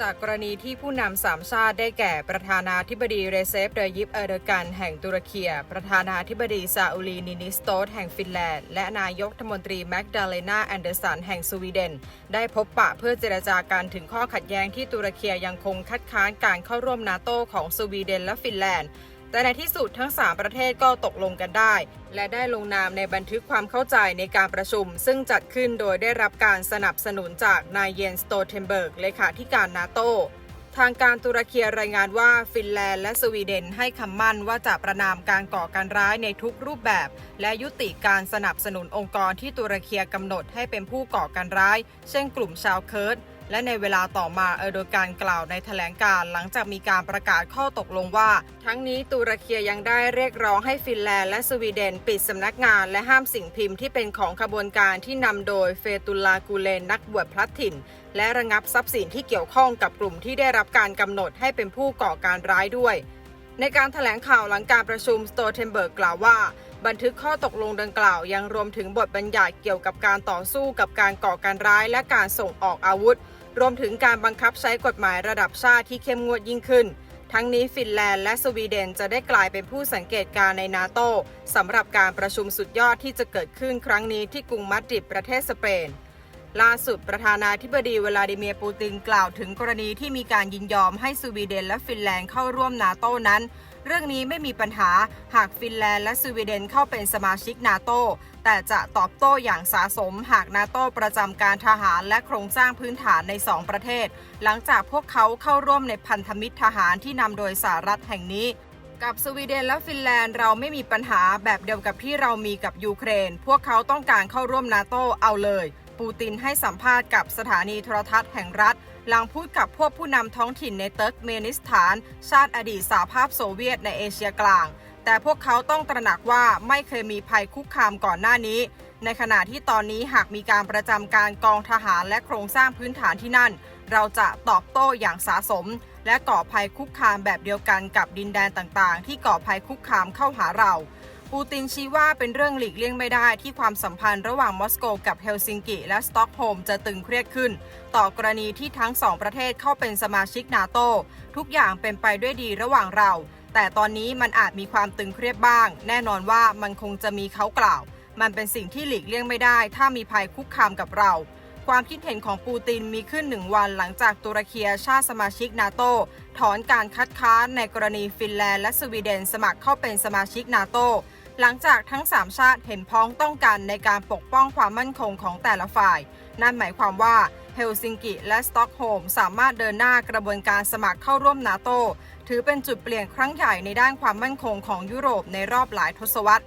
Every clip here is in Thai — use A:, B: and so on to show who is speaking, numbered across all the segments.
A: จากกรณีที่ผู้นำสามชาติได้แก่ประธานาธิบดีเรเซฟเดยิปเอเดกันแห่งตุรกีประธานาธิบดีซาอุลีนินิสโตสแห่งฟินแลนด์ และนายกรัฐมนตรีแมกดาเลนาแอนเดอร์สันแห่งสวีเดน ได้พบปะเพื่อเจรจาการถึงข้อขัดแย้งที่ตุรกียังคงคัดค้านการเข้าร่วมนาโตของสวีเดนและฟินแลนด์ แต่ในที่สุดทั้ง 3 ประเทศก็ตกลงกันได้ และได้ลงนามในบันทึกความเข้าใจในการประชุม ซึ่งจัดขึ้นโดยได้รับการสนับสนุนจากนายเยนสโตเทนเบิร์กเลขาธิการนาโตทางการตุรกีรายงานว่าฟินแลนด์และสวีเดนให้คำมั่นว่าจะประนามการก่อการร้ายในทุกรูปแบบ และยุติการสนับสนุนองค์กรที่ตุรกีกำหนดให้เป็นผู้ก่อการร้าย เช่นกลุ่มชาวเคิร์ด และในเวลาต่อมาเออโดการกล่าวในแถลงการ์หลังจากมีการประกาศข้อตกลงว่า ทั้งนี้ตุรกียังได้เรียกร้องให้ฟินแลนด์และสวีเดน ปิดสำนักงานและห้ามสิ่งพิมพ์ที่เป็นของขบวนการที่นำโดยเฟตุลลากูเลนนักบวชพลัดถิ่น และระงับทรัพย์สินที่เกี่ยวข้องกับกลุ่มที่ได้รับการกำหนดให้เป็นผู้ก่อการร้ายด้วย ในการถแถลงข่าวหลังการประชุมสโตเทนเบิร์กกล่าวว่าบันทึกข้อตกลงดังกล่าวยังรวมถึงบทบัญญัติเกี่ยวกับการต่อสู้กับการก่อการร้ายและการส่งออกอาวุธ รวมถึงการบังคับใช้กฎหมายระดับชาติที่เข้มงวดยิ่งขึ้น ทั้งนี้ฟินแลนด์และสวีเดนจะได้กลายเป็นผู้สังเกตการณ์ในนาโตสำหรับการประชุมสุดยอดที่จะเกิดขึ้นครั้งนี้ที่กรุงมาดริดประเทศสเปน ล่าสุดประธานาธิบดีเวลาดิเมียร์ปูตินกล่าวถึงกรณีที่มีการยินยอมให้สวีเดนและฟินแลนด์เข้าร่วมนาโตนั้น เรื่องนี้ไม่มีปัญหาหากฟินแลนด์และสวีเดนเข้าเป็นสมาชิกนาโตแต่จะตอบโต้อย่างสาสมหากนาโตประจำการทหารและโครงสร้างพื้นฐานในสองประเทศ หลังจากพวกเขาเข้าร่วมในพันธมิตรทหารที่นำโดยสหรัฐแห่งนี้กับสวีเดนและฟินแลนด์เราไม่มีปัญหาแบบเดียวกับที่เรามีกับยูเครน พวกเขาต้องการเข้าร่วมนาโตเอาเลย ปูตินให้สัมภาษณ์กับสถานีโทรทัศน์แห่งรัฐ หลังพูดกับพวกผู้นำท้องถิ่นในเติร์กเมนิสถาน ชาติอดีตสหภาพโซเวียตในเอเชียกลาง แต่พวกเขาต้องตระหนักว่าไม่เคยมีภัยคุกคามก่อนหน้านี้ ในขณะที่ตอนนี้หากมีการประจำการกองทหารและโครงสร้างพื้นฐานที่นั่น เราจะตอบโต้อย่างสาสม และก่อภัยคุกคามแบบเดียวกันกับดินแดนต่างๆ ที่ก่อภัยคุกคามเข้าหาเรา ปูตินชี้ว่าเป็นเรื่องหลีกเลี่ยงไม่ได้ที่ความสัมพันธ์ระหว่างมอสโกกับเฮลซิงกิและสต็อกโฮล์มจะตึงเครียดขึ้น ต่อกรณีที่ทั้งสองประเทศเข้าเป็นสมาชิกนาโตทุกอย่างเป็นไปด้วยดีระหว่างเรา แต่ตอนนี้มันอาจมีความตึงเครียดบ้าง แน่นอนว่ามันคงจะมีเขากล่าว มันเป็นสิ่งที่หลีกเลี่ยงไม่ได้ ถ้ามีภัยคุกคามกับเราความคิดเห็นของปูตินมีขึ้นหนึ่งวันหลังจากตุรกีชาติสมาชิกนาโตถอนการคัดค้านในกรณีฟินแลนด์และสวีเดนสมัครเข้าเป็นสมาชิกนาโต หลังจากทั้ง 3 ชาติเห็นพ้องต้องกันในการปกป้องความมั่นคงของแต่ละฝ่าย นั่นหมายความว่าเฮลซิงกิและสต็อกโฮมสามารถเดินหน้ากระบวนการสมัครเข้าร่วมนาโต ถือเป็นจุดเปลี่ยนครั้งใหญ่ในด้านความมั่นคงของยุโรปในรอบหลายทศวรรษ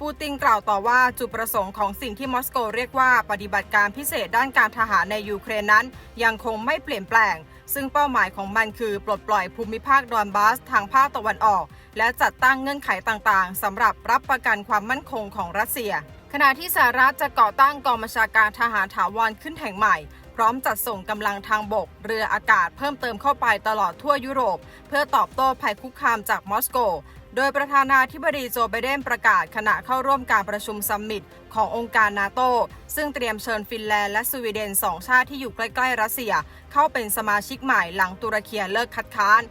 A: ปูตินกล่าวต่อว่าจุดประสงค์ของสิ่งที่มอสโกเรียกว่าปฏิบัติการพิเศษด้านการทหารในยูเครนนั้น ยังคงไม่เปลี่ยนแปลง ซึ่งเป้าหมายของมันคือปลดปล่อยภูมิภาคดอนบาสทางภาคตะวันออก และจัดตั้งเงื่อนไขต่างๆสำหรับรับประกันความมั่นคงของรัสเซีย ขณะที่สหรัฐจะก่อตั้งกองบัญชาการทหารถาวรขึ้นแห่งใหม่ พร้อมจัดส่งกำลังทางบก เรืออากาศเพิ่มเติมเข้าไปตลอดทั่วยุโรป เพื่อตอบโต้ภัยคุกคามจากมอสโก โดยประธานาธิบดีโจไบเดนประกาศขณะเข้าร่วมการประชุมซัมมิตขององค์การนาโต ซึ่งเตรียมเชิญฟินแลนด์และสวีเดนสองชาติที่อยู่ใกล้ๆ รัสเซีย เข้าเป็นสมาชิกใหม่หลังตุรกีเลิกคัดค้าน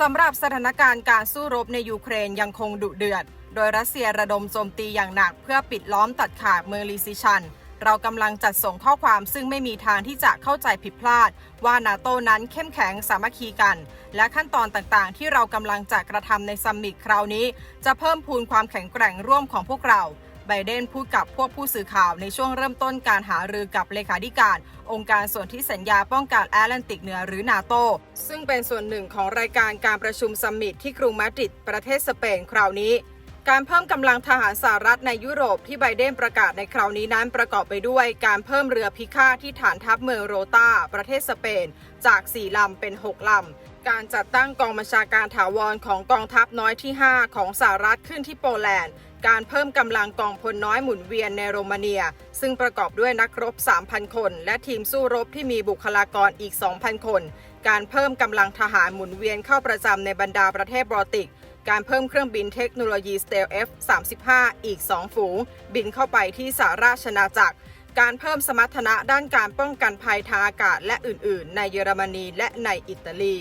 A: สำหรับสถานการณ์การสู้รบในยูเครนยังคงดุเดือด โดยรัสเซียระดมโจมตีอย่างหนักเพื่อปิดล้อมตัดขาดเมืองลิซิชัน เรากำลังจัดส่งข้อความซึ่งไม่มีทางที่จะเข้าใจผิดพลาด ว่านาโตนั้นเข้มแข็งสามัคคีกัน และขั้นตอนต่างๆ ที่เรากำลังจะกระทำในซัมมิตคราวนี้ จะเพิ่มพูนความแข็งแกร่งร่วมของพวกเราไบเดนพูดกับพวกผู้สื่อข่าวในช่วงเริ่มต้นการหารือกับเลขาธิการ องค์การส่วนที่สัญญาป้องกันแอตแลนติกเหนือหรือนาโต ซึ่งเป็นส่วนหนึ่งของรายการการประชุมซัมมิตที่กรุงมาดริดประเทศสเปนคราวนี้ การเพิ่มกำลังทหารสหรัฐในยุโรปที่ไบเดนประกาศในคราวนี้นั้นประกอบไปด้วยการเพิ่มเรือพิฆาตที่ฐานทัพเมืองโรตาประเทศสเปน จาก 4 ลำเป็น 6 ลำ การจัดตั้งกองบัญชาการถาวรของกองทัพน้อยที่ 5 ของสหรัฐขึ้นที่โปแลนด์ การเพิ่มกำลังกองพลน้อยหมุนเวียนในโรมาเนีย ซึ่งประกอบด้วยนักรบ 3,000 คน และทีมสู้รบที่มีบุคลากรอีก 2,000 คน การเพิ่มกำลังทหารหมุนเวียนเข้าประจำในบรรดาประเทศบอลติก การเพิ่มเครื่องบินเทคโนโลยี Stealth F-35 อีก 2 ฝูง บินเข้าไปที่สาราชนาจักร การเพิ่มสมรรถนะด้านการป้องกันภัยทางอากาศและอื่น ๆ ในเยอรมนีและในอิตาลี